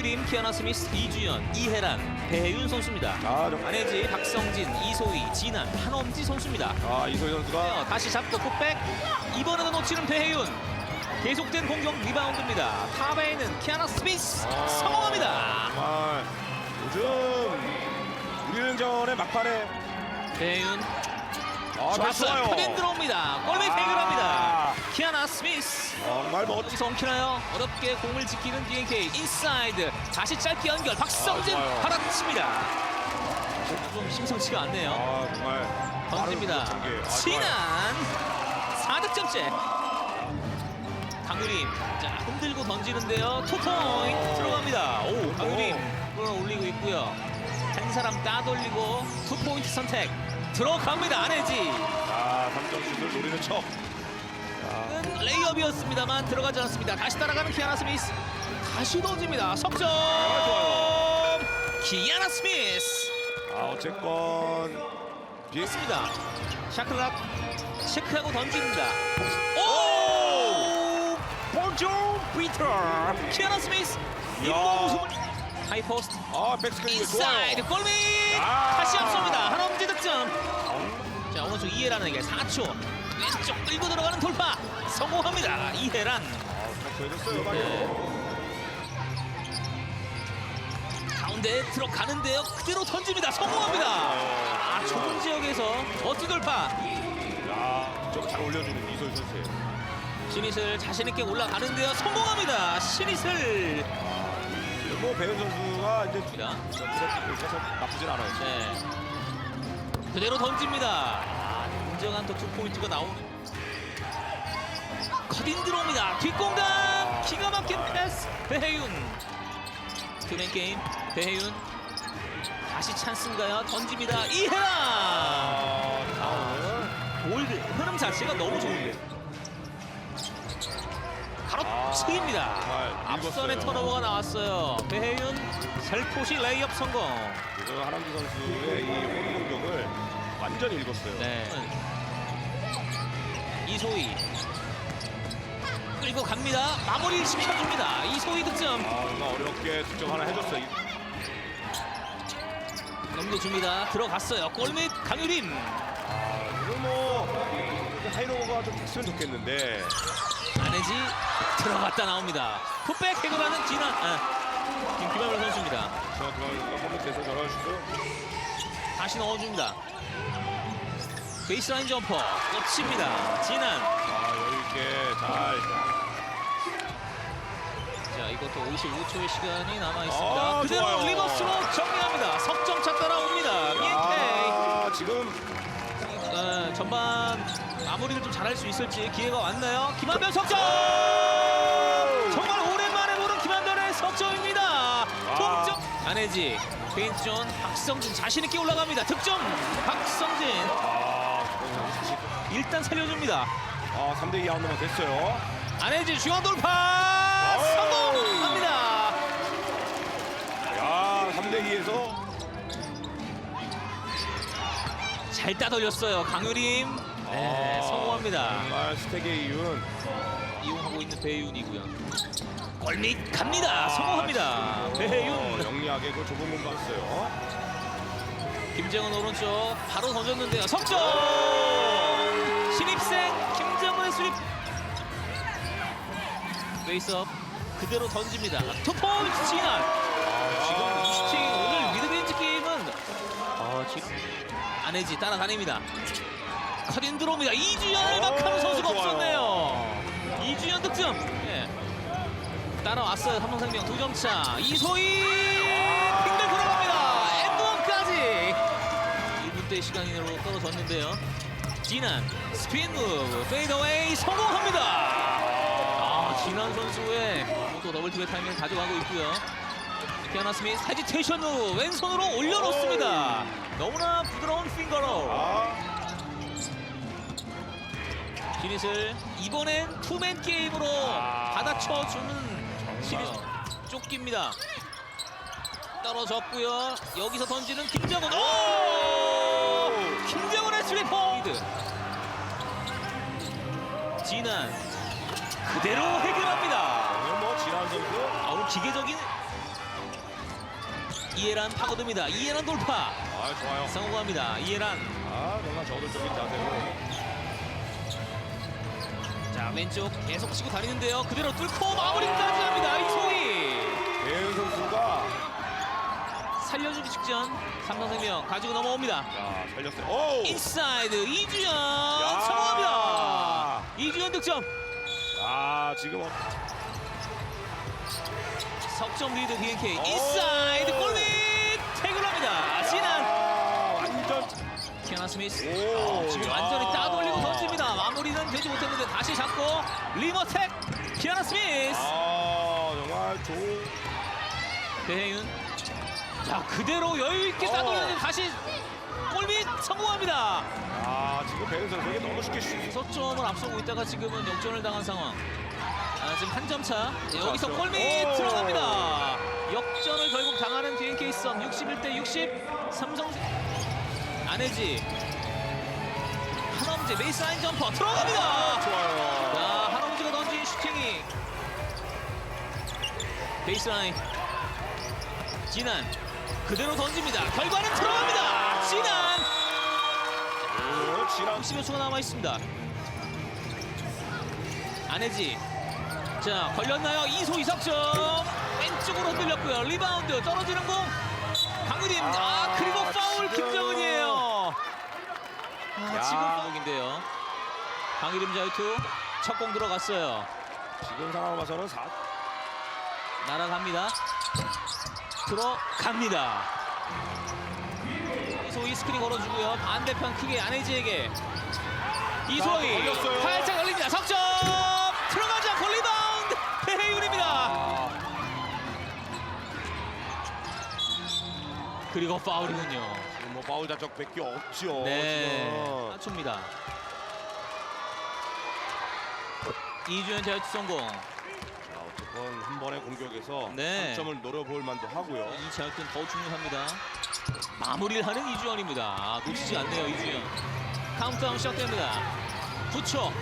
강유림, 키아나 스미스, 이주연, 이혜란, 배혜윤 선수입니다. 아, 좀- 안혜지, 박성진, 이소희, 진한, 한엄지 선수입니다. 아 이소희 선수가 다시 잡고 풋백. 이번에도 놓치는 배혜윤. 계속된 공격 리바운드입니다. 탑에는 키아나 스미스. 아, 성공합니다. 정말. 요즘 우리은전의 막판에 배혜윤. 아 좋았어요. 푸딘 들어옵니다. 골밑 해결합니다 키아나 스미스 정말 뭐 여기서 엉키나요 어렵게 공을 지키는 DNK 인사이드 다시 짧게 연결 박성진 아, 좋아요. 받아칩니다 좀 심상치가 않네요 아 정말 던집니다. 빠른 전개. 아, 진한 4득점째. 강유림 자 흔들고 던지는데요. 투포인트 들어갑니다. 오 강유림 끌어올리고 있고요. 한 사람 따돌리고 투포인트 선택 들어갑니다. 안혜지. 아 3점 슛을 노리는 척는 레이업이었습니다만 들어가지 않았습니다. 다시 따라가는 키아나 스미스. 다시 던집니다. 석점. 아, 키아나 스미스. 아 어쨌건 비... 있습니다. 샤클락 체크하고 던집니다. 오! 본조 피터 키아나 스미스 잇몸 하이 포스트 아 백스크린 인사이드 골밑 아. 다시 앞섭니다. 한엄지 득점. 자 오른쪽 이해란에게 4초 왼쪽 끌고 들어가는 돌파 성공합니다. 이해란 네. 가운데 들어가는데요. 그대로 던집니다. 성공합니다. 아 좁은 지역에서 어투 돌파. 야 좀잘 올려주는 이소희 선수예요 시닛을 자신 있게 올라가는데요. 성공합니다. 시닛을. 뭐 배현 선수가 이제 있어서 나쁘진 않아요 네. 그대로 던집니다. 아, 인정한 또 투포인트가 나오는. 컷인 들어옵니다. 뒷공간 기가 막힌 패스 배혜윤. 투맨 게임 배혜윤. 다시 찬스인가요? 던집니다. 이해라. 아 골드 흐름 자체가 너무 좋은데. 가로치기입니다. 정말 앞선에. 턴오버가 나왔어요. 배혜윤 살포시 레이업 성공. 하남기 선수의 이 공격을 완전히 읽었어요 네. 이소희 끌고 갑니다. 마무리 시켜줍니다. 이소희 득점. 아 정말 어렵게 득점 하나 해줬어요 넘겨줍니다. 들어갔어요. 골밑 강유림. 아 이거 뭐 하이로가 좀 됐으면 좋겠는데 안혜지 들어갔다 나옵니다. 풋백 해결하는 진한 아, 김- 김하늘 선수입니다. 저 그런 허벅지에서 저런 슛을 다시 넣어줍니다. 베이스라인 점퍼 꽂힙니다. 진한. 아 여유있게 잘 자 이것도 55초의 시간이 남아 있습니다. 아, 그대로 좋아요. 리버스로 정리합니다. 석점차 따라옵니다. 미엔케이. 아 지금 어, 전반 마무리를 좀 잘할 수 있을지 기회가 왔나요? 김한별 석점! 안혜지 페인트존 박성진 자신 있게 올라갑니다. 득점 박성진 아 일단 살려줍니다. 아 3대2 아웃넘어 됐어요 안혜지 중앙 돌파 오! 성공합니다. 야 3대2에서 잘 따돌렸어요. 강유림 네, 아, 성공합니다. 정말 스택의 이유는 이용하고 있는 배윤이고요. 골밑 갑니다. 성공합니다. 어, 배윤. 영리하게 그 좁은 공 봤어요 김정은 오른쪽 바로 던졌는데요. 석점! 신입생 김정은의 수립. 베이스업 그대로 던집니다. 투포인트 진한. 지금 이 슈팅 오늘 미드레인지 게임은 아, 지금 안혜지 따라다닙니다. 컷인 들어옵니다. 이주연을 오, 막하는 선수가 좋아요. 없었네요. 이주연 득점. 예. 따라왔어요. 삼성생명 두 점 차. 이소희 빙글 돌아갑니다. 엔드원까지. 1분대 시간으로 떨어졌는데요. 진한 스피인 무브 페이드웨이 성공합니다. 아, 진한 선수의 또 더블 투의 타이밍을 가져가고 있고요. 키아나 스미스 헤지테이션 후 왼손으로 올려놓습니다. 너무나 부드러운 핑거로 아 시리즈를 이번엔 투맨 게임으로 아. 받아쳐주는 시리즈 쫓깁니다. 떨어졌고요. 여기서 던지는 김정은. 오! 김정은의. 리드. 진한 그대로 해결합니다. 오늘 뭐 지난 선수 아, 오늘 기계적인 이해란 파고듭니다. 이해란 돌파. 아 좋아요. 성공합니다. 이해란. 아 정말 저돌적인 자세로. 자 왼쪽 계속 치고 다니는데요. 그대로 뚫고 마무리까지 합니다. 이소희. 배은 선수가 살려주기 직전 삼성생명 가지고 넘어옵니다. 자 살렸어요. 오. 인사이드 이주연 야. 성공합니다. 이주연 득점. 아 지금 어- 석점 리드 DNK 오. 인사이드 골밑 태글합니다. 진한 아, 완전 키아나 스미스 오, 아, 지금 야. 완전히 따돌리고 던집니다. 마무리는 되지 못했는데 다시 잡고 리머텍 키아나 스미스 아 정말 좋은. 배혜윤 자 그대로 여유 있게 어. 따돌리는데 다시 골밑 성공합니다. 아 지금 배은 선수에게 너무 쉽게 슛. 서점을 앞서고 있다가 지금은 역전을 당한 상황. 아, 지금 한 점 차. 네, 여기서. 골밑 오. 들어갑니다. 역전을 결국 당하는 DNK 썸 61대 60. 삼성 안혜지 한엄재 베이스라인 점퍼 들어갑니다. 좋아요. 자 한엄재가 던진 슈팅이 베이스라인 진한 그대로 던집니다. 결과는 들어갑니다. 진한 오, 지난 60여 초가 남아 있습니다. 안혜지. 자, 걸렸나요? 이소 이석점. 왼쪽으로 흔들렸고요. 리바운드 떨어지는 공. 강유림. 아, 아, 그리고 파울. 아, 야. 지금 공인데요. 강유림 자유투 첫 공 들어갔어요. 지금 상황 봐서는 4 날아갑니다. 들어갑니다. 이소희 스크린 걸어주고요. 반대편 크게 안혜지에게 이소희 자, 걸렸어요. 활짝 열립니다. 석점 들어가지 않고 리바운드 배혜윤입니다. 아, 그리고 파울이군요. 지금 뭐 파울 자적밖에 없죠. 네. 맞춥니다. 이주연 자유투 성공. 자, 어쨌건 한 번의 공격에서 네. 3점을 노려볼 만도 하고요. 이 자유투는 더 중요합니다. 마무리를 하는 이주연입니다. 아, 놓치지 않네요, 이주연. 카운트다운 시작됩니다. 9초,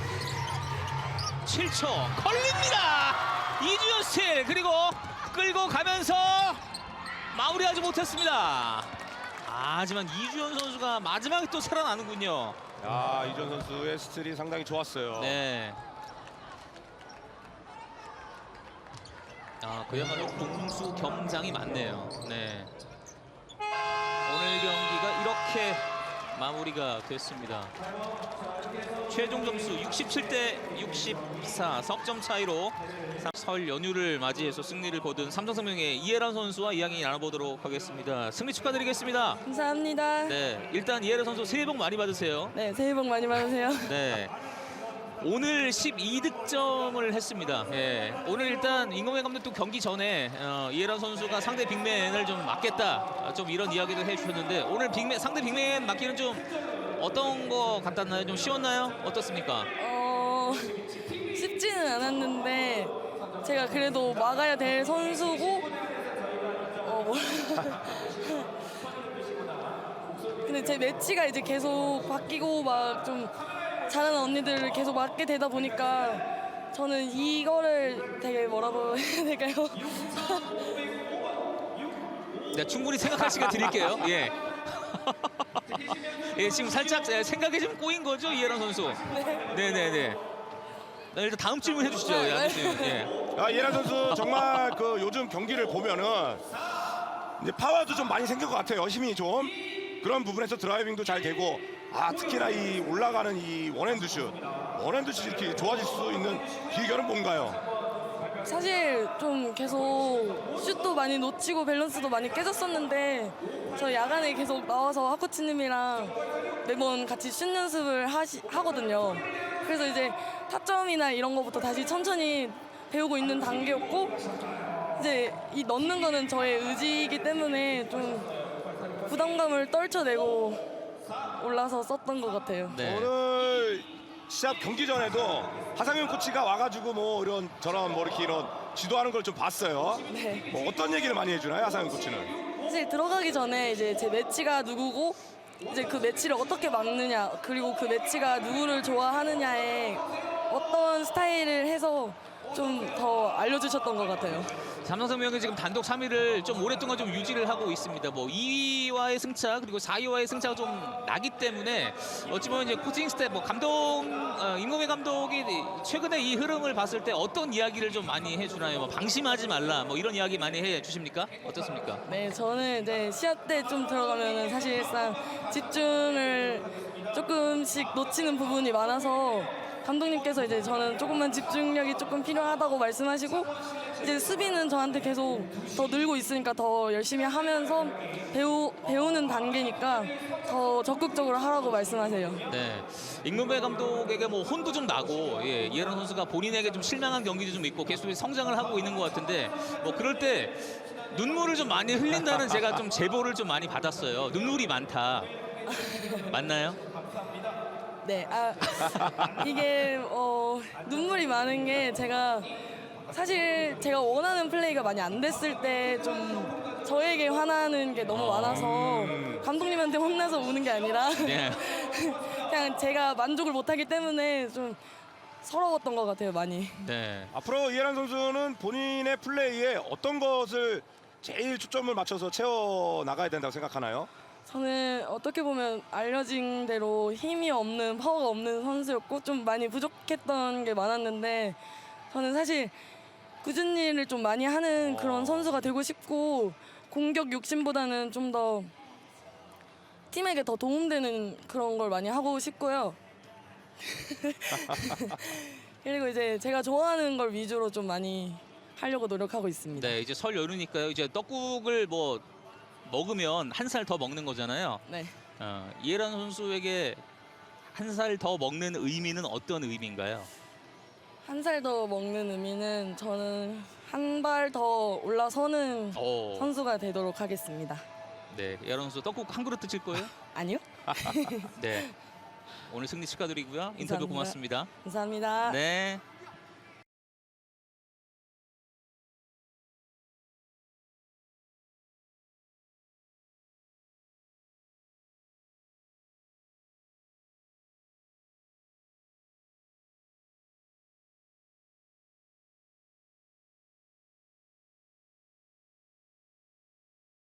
7초, 걸립니다. 이주연 스틸 그리고 끌고 가면서 마무리하지 못했습니다. 아, 하지만 이주연 선수가 마지막에 또 살아나는군요. 야, 이전 선수의 스틸이 상당히 좋았어요. 네. 아, 그야말로 공수 경장이 많네요. 네. 오늘 경기가 이렇게 마무리가 됐습니다. 최종 점수 67대 64 석점 차이로 설 연휴를 맞이해서 승리를 거둔 삼성생명의 이해란 선수와 이야기 나눠보도록 하겠습니다. 승리 축하드리겠습니다. 감사합니다. 네. 네, 일단 이해란 선수 새해 복 많이 받으세요. 새해 복 많이 받으세요. 네. 오늘 12득점을 했습니다. 예. 오늘 일단 임동현 감독도 경기 전에 어, 이해란 선수가 상대 빅맨을 좀 막겠다. 아, 좀 이런 이야기도 해주셨는데 오늘 빅맨 상대 빅맨 막기는 좀 어떤 거 같았나요? 좀 쉬웠나요? 어떻습니까? 어, 쉽지는 않았는데 제가 그래도 막아야 될 선수고 어, 뭐. 근데 제 매치가 이제 계속 바뀌고 막 좀 잘하는 언니들을 계속 맞게 되다 보니까 저는 이거를 되게 뭐라고 해야 될까요? 네, 충분히 생각할 시간 드릴게요. 예. 예, 지금 살짝 예, 생각이 좀 꼬인 거죠, 이해란 선수. 네, 네, 네. 네, 일단 다음 질문 해주시죠, 예, 아저씨님. 예. 아, 예란 선수 정말 그 요즘 경기를 보면은 이제 파워도 좀 많이 생긴 것 같아요. 힘이 좀 그런 부분에서 드라이빙도 잘 되고 아 특히나 이 올라가는 이 원핸드 슛, 원핸드 슛이 이렇게 좋아질 수 있는 비결은 뭔가요? 사실 좀 계속 슛도 많이 놓치고 밸런스도 많이 깨졌었는데 저 야간에 계속 나와서 하코치님이랑 매번 같이 슛 연습을 하시, 하거든요. 그래서 이제 타점이나 이런 거부터 다시 천천히 배우고 있는 단계였고 이제 이 넣는 거는 저의 의지이기 때문에 좀 부담감을 떨쳐내고 올라서 썼던 것 같아요. 네. 오늘 시합 경기 전에도 하상현 코치가 와가지고 뭐 이런 저런 뭐 이렇게 이런 지도하는 걸 좀 봤어요. 네. 뭐 어떤 얘기를 많이 해주나요, 하상현 코치는? 사실 들어가기 전에 이제 제 매치가 누구고 이제 그 매치를 어떻게 막느냐 그리고 그 매치가 누구를 좋아하느냐에 어떤 스타일을 해서 좀 더 알려주셨던 것 같아요. 삼성생 명이 지금 단독 3위를 좀 오랫동안 좀 유지를 하고 있습니다. 뭐 2위와의 승차 그리고 4위와의 승차가 좀 나기 때문에 어찌 보면 이제 코칭 스텝 뭐 감독 어, 임금의 감독이 최근에 이 흐름을 봤을 때 어떤 이야기를 좀 많이 해주나요? 뭐 방심하지 말라 뭐 이런 이야기 많이 해 주십니까? 어떻습니까? 네, 저는 이제 시합 때 좀 들어가면은 사실상 집중을 조금씩 놓치는 부분이 많아서 감독님께서 이제 저는 조금만 집중력이 조금 필요하다고 말씀하시고 이제 수비는 저한테 계속 더 늘고 있으니까 더 열심히 하면서 배우 배우는 단계니까 더 적극적으로 하라고 말씀하세요. 네, 임금배 감독에게 뭐 혼도 좀 나고 예, 이해란 선수가 본인에게 좀 실망한 경기도 좀 있고 계속 성장을 하고 있는 것 같은데 뭐 그럴 때 눈물을 좀 많이 흘린다는 제가 좀 제보를 좀 많이 받았어요. 눈물이 많다. 맞나요? 네, 아 이게 어, 눈물이 많은 게 제가 사실 제가 원하는 플레이가 많이 안 됐을 때 좀 저에게 화나는 게 너무 많아서 감독님한테 혼나서 우는 게 아니라 네. 그냥 제가 만족을 못하기 때문에 좀 서러웠던 것 같아요 많이. 네. 앞으로 이해란 선수는 본인의 플레이에 어떤 것을 제일 초점을 맞춰서 채워 나가야 된다고 생각하나요? 저는 어떻게 보면 알려진 대로 힘이 없는 파워가 없는 선수였고 좀 많이 부족했던 게 많았는데 저는 사실 꾸준히 일을 좀 많이 하는 그런 선수가 되고 싶고 공격 욕심보다는 좀 더 팀에게 더 도움되는 그런 걸 많이 하고 싶고요. 그리고 이제 제가 좋아하는 걸 위주로 좀 많이 하려고 노력하고 있습니다. 네, 이제 설 연휴니까요. 이제 떡국을 뭐 먹으면 한 살 더 먹는 거잖아요. 네. 어, 이해란 선수에게 한 살 더 먹는 의미는 어떤 의미인가요? 한 살 더 먹는 의미는 저는 한 발 더 올라서는 오, 선수가 되도록 하겠습니다. 네, 이해란 선수 떡국 한 그릇 드실 거예요? 아니요? 네. 오늘 승리 축하드리고요. 인터뷰 감사합니다. 고맙습니다. 감사합니다. 네.